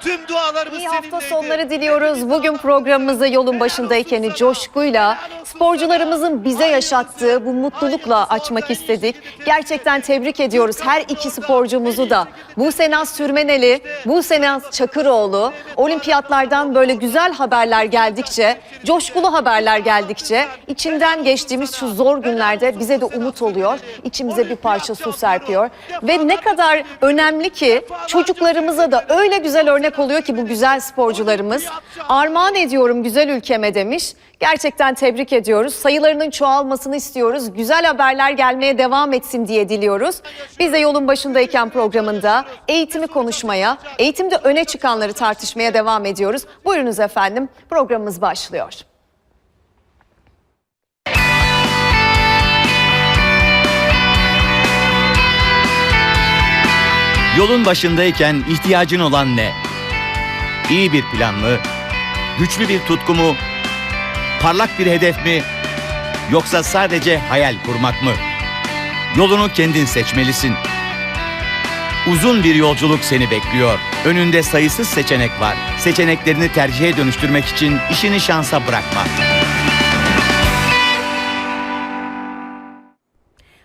Tüm dualarımız İyi hafta seninleydi. sonları diliyoruz. Bugün programımızı yolun başındayken coşkuyla sporcularımızın bize yaşattığı bu mutlulukla açmak istedik. Gerçekten tebrik ediyoruz her iki sporcumuzu da. Buse Naz Sürmeneli, Buse Naz Çakıroğlu olimpiyatlardan böyle güzel haberler geldikçe, coşkulu haberler geldikçe içinden geçtiğimiz şu zor günlerde bize de umut oluyor. İçimize bir parça su serpiyor. Ve ne kadar önemli ki çocuklarımıza da öyle güzel örnek oluyor ki bu güzel sporcularımız. Armağan ediyorum güzel ülkeme demiş. Gerçekten tebrik ediyoruz. Sayılarının çoğalmasını istiyoruz. Güzel haberler gelmeye devam etsin diye diliyoruz. Biz de yolun başındayken programında eğitimi konuşmaya, eğitimde öne çıkanları tartışmaya devam ediyoruz. Buyurunuz efendim. Programımız başlıyor. Yolun başındayken ihtiyacın olan ne? İyi bir plan mı? Güçlü bir tutku mu? Parlak bir hedef mi? Yoksa sadece hayal kurmak mı? Yolunu kendin seçmelisin. Uzun bir yolculuk seni bekliyor. Önünde sayısız seçenek var. Seçeneklerini tercihe dönüştürmek için işini şansa bırakma.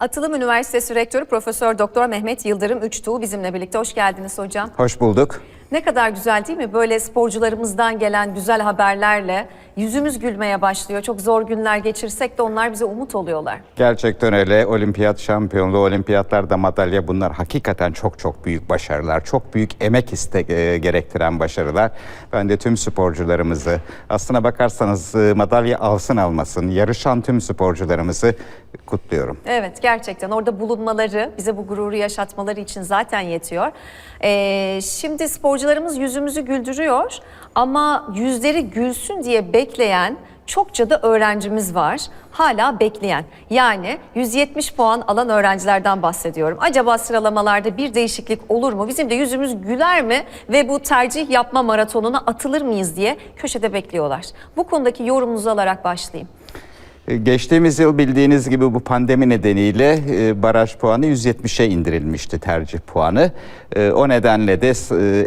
Atılım Üniversitesi Rektörü Profesör Doktor Mehmet Yıldırım Üçtuğ bizimle birlikte. Hoş geldiniz hocam. Hoş bulduk. Ne kadar güzel değil mi? Böyle sporcularımızdan gelen güzel haberlerle yüzümüz gülmeye başlıyor. Çok zor günler geçirsek de onlar bize umut oluyorlar. Gerçekten öyle. Olimpiyat şampiyonluğu, olimpiyatlarda madalya bunlar hakikaten çok çok büyük başarılar. Çok büyük emek iste e, gerektiren başarılar. Ben de tüm sporcularımızı aslına bakarsanız e, madalya alsın almasın yarışan tüm sporcularımızı kutluyorum. Evet gerçekten orada bulunmaları bize bu gururu yaşatmaları için zaten yetiyor. Ee, şimdi sporcularımız yüzümüzü güldürüyor ama yüzleri gülsün diye bekleyen çokça da öğrencimiz var. Hala bekleyen. Yani 170 puan alan öğrencilerden bahsediyorum. Acaba sıralamalarda bir değişiklik olur mu? Bizim de yüzümüz güler mi? Ve bu tercih yapma maratonuna atılır mıyız diye köşede bekliyorlar. Bu konudaki yorumunuzu alarak başlayayım. E, Geçtiğimiz yıl bildiğiniz gibi bu pandemi nedeniyle e, baraj puanı 170'e indirilmişti tercih puanı. E, O nedenle de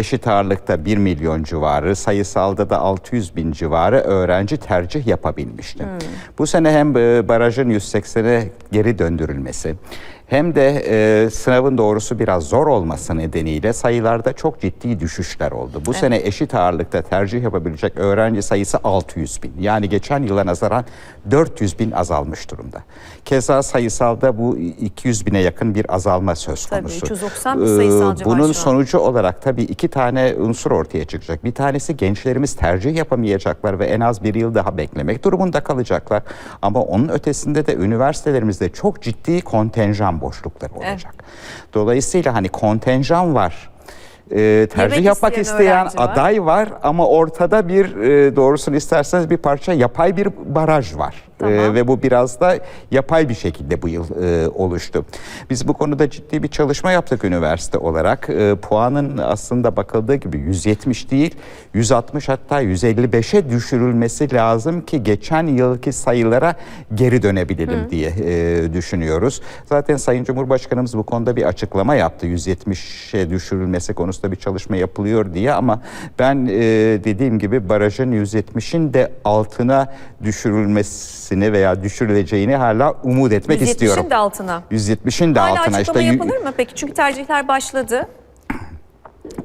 eşit ağırlıkta 1 milyon civarı, sayısalda da 600 bin civarı öğrenci tercih yapabilmişti. Bu sene hem barajın 180'e geri döndürülmesi hem de e, sınavın doğrusu biraz zor olması nedeniyle sayılarda çok ciddi düşüşler oldu. Bu sene eşit ağırlıkta tercih yapabilecek öğrenci sayısı 600 bin. Yani geçen yıla nazaran 400 bin azalmış durumda. Keza sayısalda bu 200 bine yakın bir azalma söz Tabii, konusu. 390 bin sayısal civar Bunun sonucu olarak tabii iki tane unsur ortaya çıkacak. Bir tanesi gençlerimiz tercih yapamayacaklar ve en az bir yıl daha beklemek durumunda kalacaklar. Ama onun ötesinde de üniversitelerimizde çok ciddi kontenjan boşlukları olacak. Dolayısıyla hani kontenjan var. Ee, tercih Yemek yapmak isteyen isteyen öğrenci var. aday var ama ortada bir e, doğrusunu isterseniz bir parça yapay bir baraj var. Tamam. Ee, ve bu biraz da yapay bir şekilde bu yıl e, oluştu. Biz bu konuda ciddi bir çalışma yaptık üniversite olarak. E, puanın aslında bakıldığı gibi 170 değil 160 hatta 155'e düşürülmesi lazım ki geçen yılki sayılara geri dönebilelim diye e, düşünüyoruz. Zaten Sayın Cumhurbaşkanımız bu konuda bir açıklama yaptı. 170'e düşürülmesi konusunda bir çalışma yapılıyor diye ama ben e, dediğim gibi barajın 170'in de altına düşürülmesini veya düşürüleceğini hala umut etmek 170'in istiyorum. de altına. 170'in de Hala altına açıklama işte yapılır mı peki? Çünkü tercihler başladı.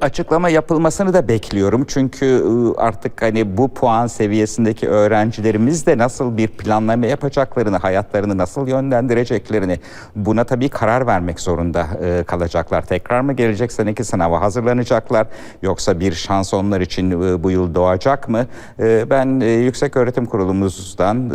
Açıklama yapılmasını da bekliyorum. Çünkü ıı, artık hani bu puan seviyesindeki öğrencilerimiz de nasıl bir planlama yapacaklarını, hayatlarını nasıl yönlendireceklerini buna tabii karar vermek zorunda ıı, kalacaklar. Tekrar mı gelecek seneki sınava hazırlanacaklar yoksa bir şans onlar için ıı, bu yıl doğacak mı? Ben Yüksek Öğretim Kurulumuzdan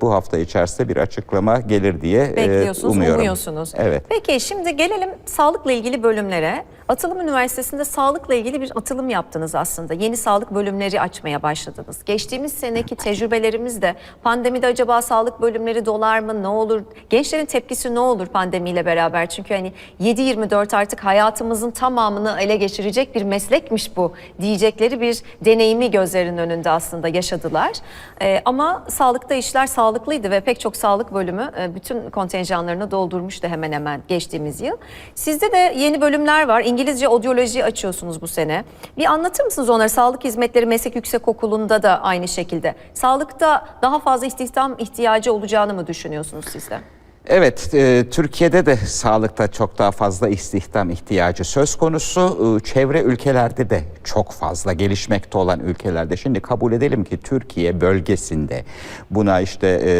bu hafta içerisinde bir açıklama gelir diye Bekliyorsunuz, umuyorum. umuyorsunuz. Evet. Peki şimdi gelelim sağlıkla ilgili bölümlere. Atılım Üniversitesi'nde sağlıkla ilgili bir atılım yaptınız aslında. Yeni sağlık bölümleri açmaya başladınız. Geçtiğimiz seneki tecrübelerimizde pandemide acaba sağlık bölümleri dolar mı ne olur? Gençlerin tepkisi ne olur pandemiyle beraber? Çünkü hani 7-24 artık hayatımızın tamamını ele geçirecek bir meslekmiş bu diyecekleri bir deneyimi gözlerinin önünde aslında yaşadılar. Ee, ama sağlıkta işler sağlıklıydı ve pek çok sağlık bölümü e, bütün kontenjanlarını doldurmuştu hemen hemen geçtiğimiz yıl. Sizde de yeni bölümler var. İngilizce odyoloji açıyorsunuz bu sene. Bir anlatır mısınız onları? Sağlık Hizmetleri Meslek Yüksekokulu'nda da aynı şekilde. Sağlıkta daha fazla istihdam ihtiyacı olacağını mı düşünüyorsunuz siz de? Evet, e, Türkiye'de de sağlıkta çok daha fazla istihdam ihtiyacı söz konusu. E, çevre ülkelerde de çok fazla gelişmekte olan ülkelerde. Şimdi kabul edelim ki Türkiye bölgesinde buna işte e,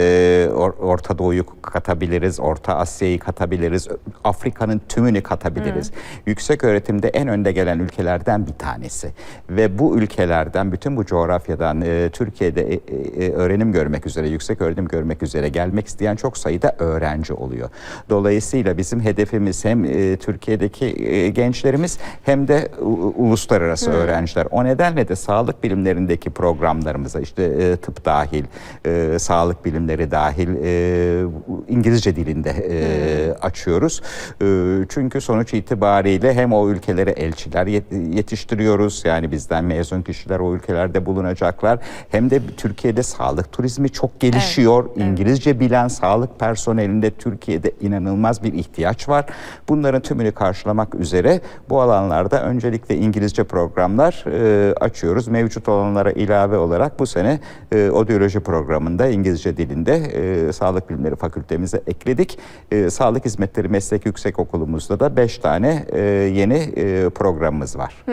Or- Orta Doğu'yu katabiliriz, Orta Asya'yı katabiliriz, Afrika'nın tümünü katabiliriz. Yüksek öğretimde en önde gelen ülkelerden bir tanesi. Ve bu ülkelerden, bütün bu coğrafyadan e, Türkiye'de e, e, öğrenim görmek üzere, yüksek öğrenim görmek üzere gelmek isteyen çok sayıda öğrenci oluyor. Dolayısıyla bizim hedefimiz hem e, Türkiye'deki e, gençlerimiz hem de u- uluslararası öğrenciler. O nedenle de sağlık bilimlerindeki programlarımıza işte e, tıp dahil, e, sağlık bilimleri dahil e, İngilizce dilinde e, açıyoruz. E, çünkü sonuç itibariyle hem o ülkelere elçiler yet- yetiştiriyoruz. Yani bizden mezun kişiler o ülkelerde bulunacaklar. Hem de Türkiye'de sağlık turizmi çok gelişiyor. İngilizce bilen sağlık personelinde Türkiye'de inanılmaz bir ihtiyaç var. Bunların tümünü karşılamak üzere bu alanlarda öncelikle İngilizce programlar e, açıyoruz. Mevcut olanlara ilave olarak bu sene e, odyoloji programında İngilizce dilinde e, Sağlık Bilimleri Fakültemize ekledik. E, Sağlık Hizmetleri Meslek Yüksekokulumuzda da 5 tane e, yeni e, programımız var.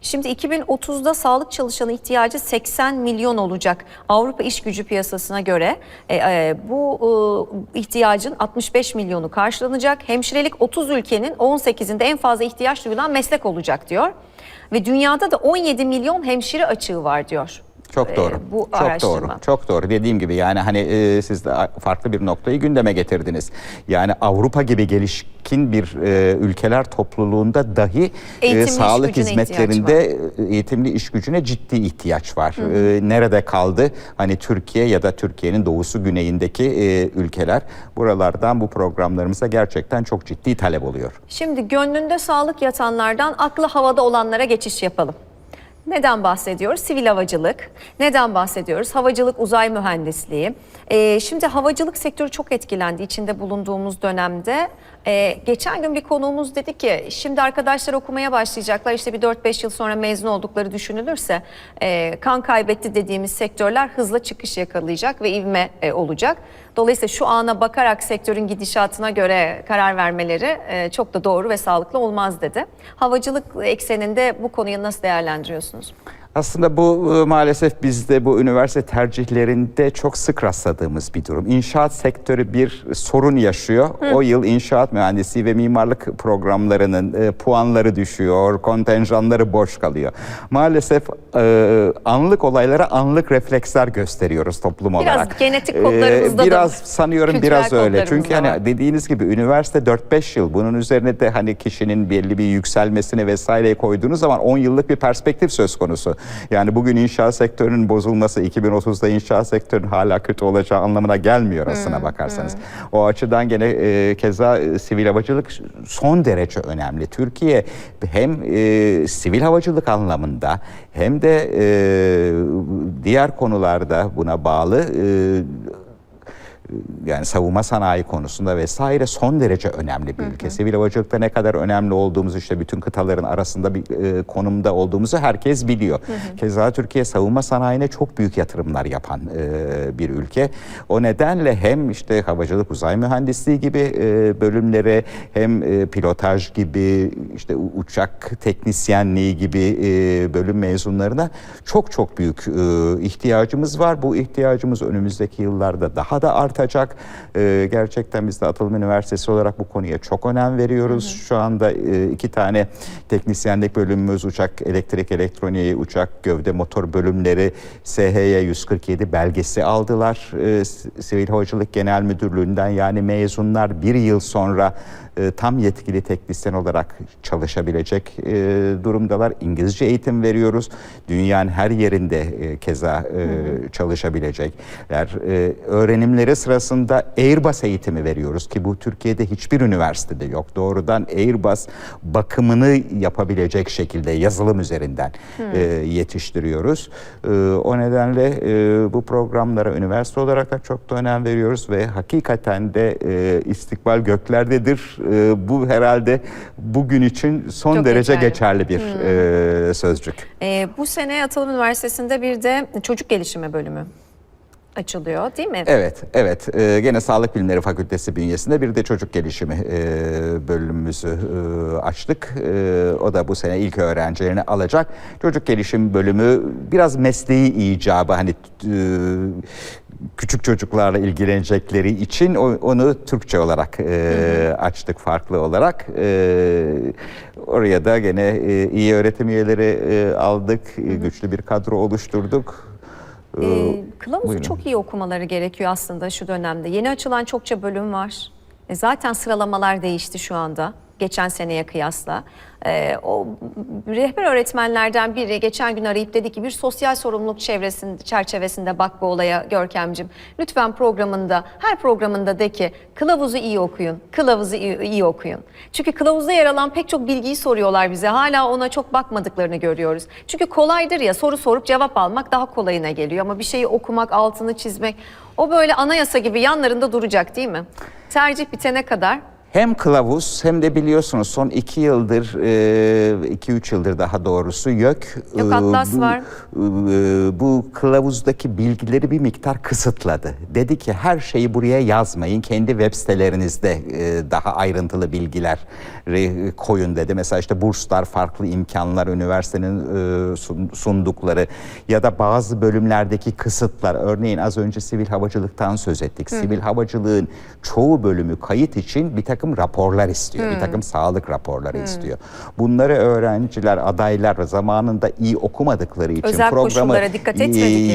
Şimdi 2030'da sağlık çalışanı ihtiyacı 80 milyon olacak Avrupa İş Gücü Piyasası'na göre. E, e, bu e, ihtiyacın 65 milyonu karşılanacak. Hemşirelik 30 ülkenin 18'inde en fazla ihtiyaç duyulan meslek olacak diyor. Ve dünyada da 17 milyon hemşire açığı var diyor. Çok E, doğru. bu çok araştırma. doğru. Çok doğru. Dediğim gibi yani hani e, siz de farklı bir noktayı gündeme getirdiniz. Yani Avrupa gibi gelişkin bir e, ülkeler topluluğunda dahi e, Eğitimli sağlık hizmetlerinde e, eğitimli iş gücüne ciddi ihtiyaç var. E, nerede kaldı? Hani Türkiye ya da Türkiye'nin doğusu güneyindeki e, ülkeler buralardan bu programlarımıza gerçekten çok ciddi talep oluyor. Şimdi gönlünde sağlık yatanlardan aklı havada olanlara geçiş yapalım. Neden bahsediyoruz? Sivil havacılık. Neden bahsediyoruz? Havacılık, uzay mühendisliği. Ee, şimdi havacılık sektörü çok etkilendi içinde bulunduğumuz dönemde. Ee, geçen gün bir konuğumuz dedi ki şimdi arkadaşlar okumaya başlayacaklar. İşte bir 4-5 yıl sonra mezun oldukları düşünülürse e, kan kaybetti dediğimiz sektörler hızla çıkış yakalayacak ve ivme e, olacak. Dolayısıyla şu ana bakarak sektörün gidişatına göre karar vermeleri e, çok da doğru ve sağlıklı olmaz dedi. Havacılık ekseninde bu konuyu nasıl değerlendiriyorsunuz? Aslında bu e, maalesef bizde bu üniversite tercihlerinde çok sık rastladığımız bir durum. İnşaat sektörü bir sorun yaşıyor. O yıl inşaat mühendisi ve mimarlık programlarının e, puanları düşüyor, kontenjanları boş kalıyor. Maalesef e, anlık olaylara anlık refleksler gösteriyoruz toplum Biraz olarak. genetik kodlarımızda da biraz sanıyorum Kültürel biraz öyle. kodlarımızda Çünkü hani dediğiniz gibi üniversite 4-5 yıl bunun üzerine de hani kişinin belli bir yükselmesini vesaireye koyduğunuz zaman 10 yıllık bir perspektif söz konusu. Yani bugün inşaat sektörünün bozulması 2030'da inşaat sektörünün hala kötü olacağı anlamına gelmiyor aslına bakarsanız. O açıdan gene e, keza e, sivil havacılık son derece önemli. Türkiye hem e, sivil havacılık anlamında hem de e, diğer konularda buna bağlı e, yani savunma sanayi konusunda vesaire son derece önemli bir ülke. Sivil havacılıkta ne kadar önemli olduğumuzu işte bütün kıtaların arasında bir e, konumda olduğumuzu herkes biliyor. Keza Türkiye savunma sanayine çok büyük yatırımlar yapan e, bir ülke. O nedenle hem işte havacılık uzay mühendisliği gibi e, bölümlere hem e, pilotaj gibi işte uçak teknisyenliği gibi e, bölüm mezunlarına çok çok büyük e, ihtiyacımız var. Bu ihtiyacımız önümüzdeki yıllarda daha da artacak. E, gerçekten biz de Atılım Üniversitesi olarak bu konuya çok önem veriyoruz. Şu anda e, iki tane teknisyenlik bölümümüz uçak elektrik elektroniği, uçak gövde motor bölümleri SHY 147 belgesi aldılar. E, Sivil Havacılık Genel Müdürlüğü'nden yani mezunlar bir yıl sonra e, tam yetkili teknisyen olarak çalışabilecek e, durumdalar. İngilizce eğitim veriyoruz. Dünyanın her yerinde e, keza e, çalışabilecekler. E, öğrenimleri sırasında Airbus eğitimi veriyoruz ki bu Türkiye'de hiçbir üniversitede yok. Doğrudan Airbus bakımını yapabilecek şekilde yazılım üzerinden e, yetiştiriyoruz. E, o nedenle e, bu programlara üniversite olarak da çok da önem veriyoruz ve hakikaten de e, istikbal göklerdedir. E, bu herhalde bugün için son Çok derece geçerli. geçerli, bir e, sözcük. Ee, bu sene Atılım Üniversitesi'nde bir de çocuk gelişimi bölümü açılıyor değil mi? Evet, evet. Ee, gene Sağlık Bilimleri Fakültesi bünyesinde bir de çocuk gelişimi e, bölümümüzü e, açtık. E, o da bu sene ilk öğrencilerini alacak. Çocuk gelişim bölümü biraz mesleği icabı hani e, küçük çocuklarla ilgilenecekleri için onu Türkçe olarak e, açtık farklı olarak. E, oraya da gene e, iyi öğretim üyeleri e, aldık, e, güçlü bir kadro oluşturduk. Ee, kılavuzu buyurun. çok iyi okumaları gerekiyor aslında şu dönemde. Yeni açılan çokça bölüm var. E, zaten sıralamalar değişti şu anda. Geçen seneye kıyasla. Ee, o rehber öğretmenlerden biri geçen gün arayıp dedi ki bir sosyal sorumluluk çevresinde, çerçevesinde bak bu olaya Görkemcim. Lütfen programında, her programında de ki kılavuzu iyi okuyun, kılavuzu iyi, iyi okuyun. Çünkü kılavuzda yer alan pek çok bilgiyi soruyorlar bize. Hala ona çok bakmadıklarını görüyoruz. Çünkü kolaydır ya soru sorup cevap almak daha kolayına geliyor. Ama bir şeyi okumak, altını çizmek o böyle anayasa gibi yanlarında duracak değil mi? Tercih bitene kadar Hem kılavuz hem de biliyorsunuz son iki yıldır, e, iki üç yıldır daha doğrusu YÖK e, Atlas bu, var. e, bu kılavuzdaki bilgileri bir miktar kısıtladı. Dedi ki her şeyi buraya yazmayın, kendi web sitelerinizde e, daha ayrıntılı bilgiler koyun dedi. Mesela işte burslar, farklı imkanlar, üniversitenin e, sun- sundukları ya da bazı bölümlerdeki kısıtlar. Örneğin az önce sivil havacılıktan söz ettik. Sivil havacılığın çoğu bölümü kayıt için bir takım raporlar istiyor. Bir takım sağlık raporları istiyor. Bunları öğrenciler, adaylar zamanında iyi okumadıkları için Özel programı koşullara dikkat e,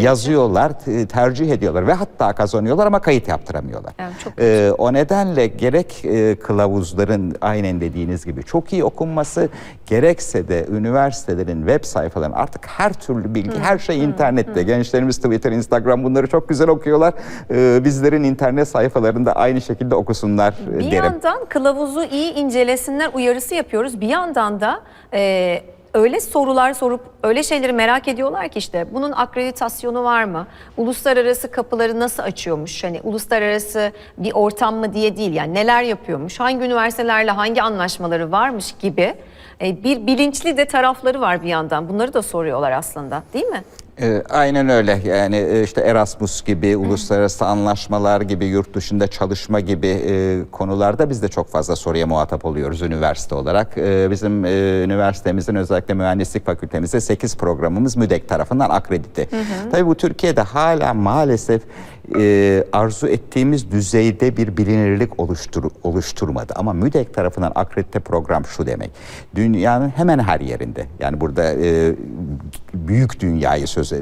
yazıyorlar, tercih ediyorlar ve hatta kazanıyorlar ama kayıt yaptıramıyorlar. Çok Ee, o nedenle gerek e, kılavuzların aynen dediğiniz gibi çok iyi okunması gerekse de üniversitelerin web sayfalarının artık her türlü bilgi, her şey internette. Gençlerimiz Twitter, Instagram bunları çok güzel okuyorlar. Ee, bizlerin internet sayfalarında aynı şekilde okusunlar e, Bir derim. yandan kılavuzu iyi incelesinler uyarısı yapıyoruz. Bir yandan da e, öyle sorular sorup öyle şeyleri merak ediyorlar ki işte bunun akreditasyonu var mı? Uluslararası kapıları nasıl açıyormuş? Hani uluslararası bir ortam mı diye değil yani neler yapıyormuş? Hangi üniversitelerle hangi anlaşmaları varmış gibi e, bir bilinçli de tarafları var bir yandan. Bunları da soruyorlar aslında değil mi? Ee, aynen öyle yani e, işte Erasmus gibi uluslararası anlaşmalar gibi yurt dışında çalışma gibi e, konularda biz de çok fazla soruya muhatap oluyoruz üniversite olarak. E, bizim e, üniversitemizin özellikle mühendislik fakültemizde 8 programımız MÜDEK tarafından akredite. Tabii bu Türkiye'de hala maalesef e, arzu ettiğimiz düzeyde bir bilinirlik oluştur, oluşturmadı. Ama MÜDEK tarafından akredite program şu demek. Dünyanın hemen her yerinde yani burada e, büyük dünyayı söz e,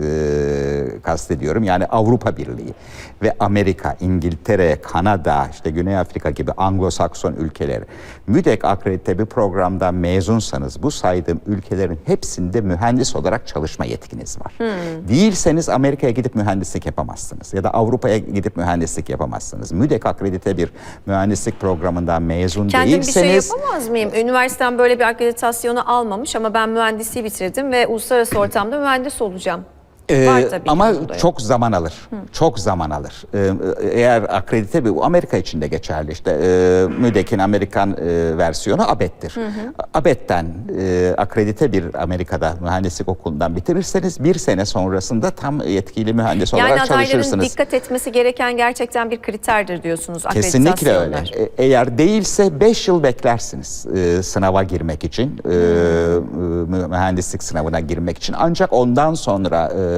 kastediyorum. Yani Avrupa Birliği ve Amerika, İngiltere, Kanada, işte Güney Afrika gibi Anglo-Sakson ülkeleri. MÜDEK akredite bir programdan mezunsanız bu saydığım ülkelerin hepsinde mühendis olarak çalışma yetkiniz var. Değilseniz Amerika'ya gidip mühendislik yapamazsınız ya da Avrupa'ya gidip mühendislik yapamazsınız. MÜDEK akredite bir mühendislik programından mezun Kendim bir şey değilseniz yapamaz mıyım? Üniversitem böyle bir akreditasyonu almamış ama ben mühendisliği bitirdim ve uluslararası ortamda mühendis olacağım. Ee, Var tabii ama çok zaman alır. Çok zaman alır. Ee, eğer akredite bir Amerika için de geçerli işte e, MÜDEK'in Amerikan e, versiyonu ABET'tir. ABET'ten e, akredite bir Amerika'da mühendislik okulundan bitirirseniz bir sene sonrasında tam yetkili mühendis Yani olarak çalışırsınız. dikkat etmesi gereken gerçekten bir kriterdir diyorsunuz Kesinlikle öyle. E- Eğer değilse 5 yıl beklersiniz e, sınava girmek için, e, mü- mühendislik sınavına girmek için. Ancak ondan sonra e,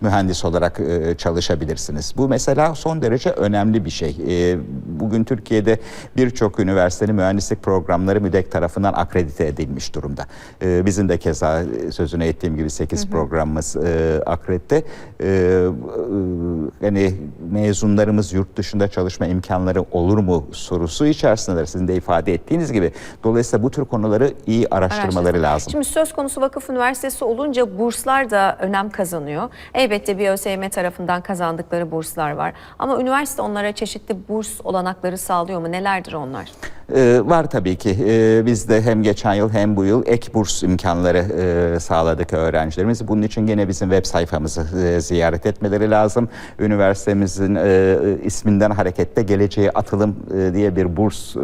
mühendis olarak e, çalışabilirsiniz. Bu mesela son derece önemli bir şey. E, bugün Türkiye'de birçok üniversitenin mühendislik programları MÜDEK tarafından akredite edilmiş durumda. E, bizim de keza e, sözünü ettiğim gibi 8 programımız e, akredite. E, e, yani mezunlarımız yurt dışında çalışma imkanları olur mu sorusu içerisinde sizin de ifade ettiğiniz gibi. Dolayısıyla bu tür konuları iyi araştırmaları Araştırsın. lazım. Şimdi söz konusu vakıf üniversitesi olunca burslar da önem kazanıyor. Elbette bir ÖSYM tarafından kazandıkları burslar var. Ama üniversite onlara çeşitli burs olanakları sağlıyor mu? Nelerdir onlar? Ee, var tabii ki. Ee, biz de hem geçen yıl hem bu yıl ek burs imkanları e, sağladık öğrencilerimiz. Bunun için gene bizim web sayfamızı e, ziyaret etmeleri lazım. Üniversitemizin e, isminden hareketle Geleceğe Atılım e, diye bir burs e,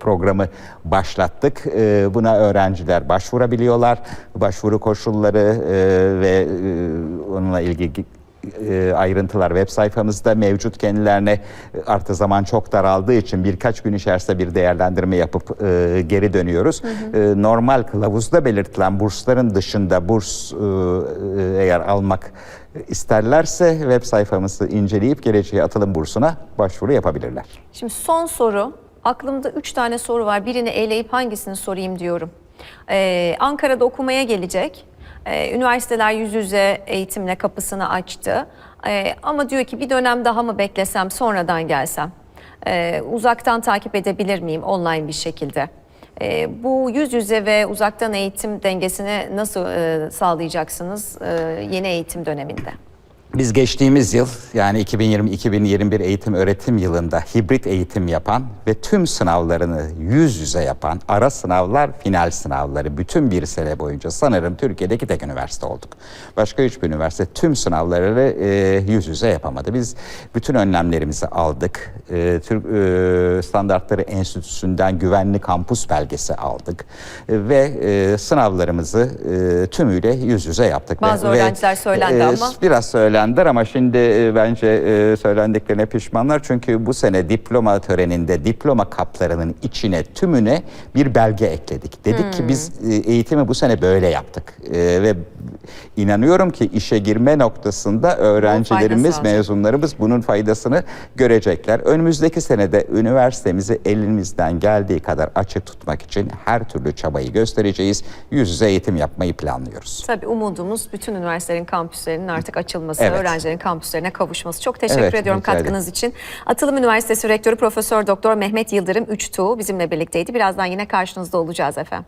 programı başlattık. E, buna öğrenciler başvurabiliyorlar. Başvuru koşulları e, ve e, onunla ilgili e, ayrıntılar web sayfamızda mevcut kendilerine e, artık zaman çok daraldığı için birkaç gün içerisinde bir değerlendirme yapıp e, geri dönüyoruz. E, normal kılavuzda belirtilen bursların dışında burs e, e, eğer almak isterlerse web sayfamızı inceleyip geleceğe atılım bursuna başvuru yapabilirler. Şimdi son soru. Aklımda üç tane soru var. Birini eleyip hangisini sorayım diyorum. Ee, Ankara'da okumaya gelecek. Ee, üniversiteler yüz yüze eğitimle kapısını açtı. Ee, ama diyor ki bir dönem daha mı beklesem sonradan gelsem? Ee, uzaktan takip edebilir miyim online bir şekilde? Bu yüz yüze ve uzaktan eğitim dengesini nasıl e, sağlayacaksınız e, yeni eğitim döneminde? Biz geçtiğimiz yıl yani 2020-2021 eğitim öğretim yılında hibrit eğitim yapan ve tüm sınavlarını yüz yüze yapan ara sınavlar, final sınavları bütün bir sene boyunca sanırım Türkiye'deki tek üniversite olduk. Başka hiçbir üniversite tüm sınavları e, yüz yüze yapamadı. Biz bütün önlemlerimizi aldık. E, Türk e, Standartları Enstitüsü'nden güvenli kampus belgesi aldık. E, ve e, sınavlarımızı e, tümüyle yüz yüze yaptık. Bazı Ve- öğrenciler söylendi ama. Biraz söylendiler ama şimdi e, bence e, söylendiklerine pişmanlar. Çünkü bu sene diploma töreninde diploma kaplarının içine tümüne bir belge ekledik. Dedik ki biz e, eğitimi bu sene böyle yaptık. Ve inanıyorum ki işe girme noktasında öğrencilerimiz, mezunlarımız bunun faydasını görecekler. Önümüzdeki senede üniversitemizi elimizden geldiği kadar açık tutmak için her türlü çabayı göstereceğiz. Yüz yüze eğitim yapmayı planlıyoruz. Tabii umudumuz bütün üniversitelerin kampüslerinin artık açılması, Evet. öğrencilerin kampüslerine kavuşması. Çok teşekkür Evet, ediyorum katkınız için. Atılım Üniversitesi Rektörü Profesör Doktor Mehmet Yıldırım Üçtuğ bizimle birlikteydi. Birazdan yine karşınızda olacağız efendim.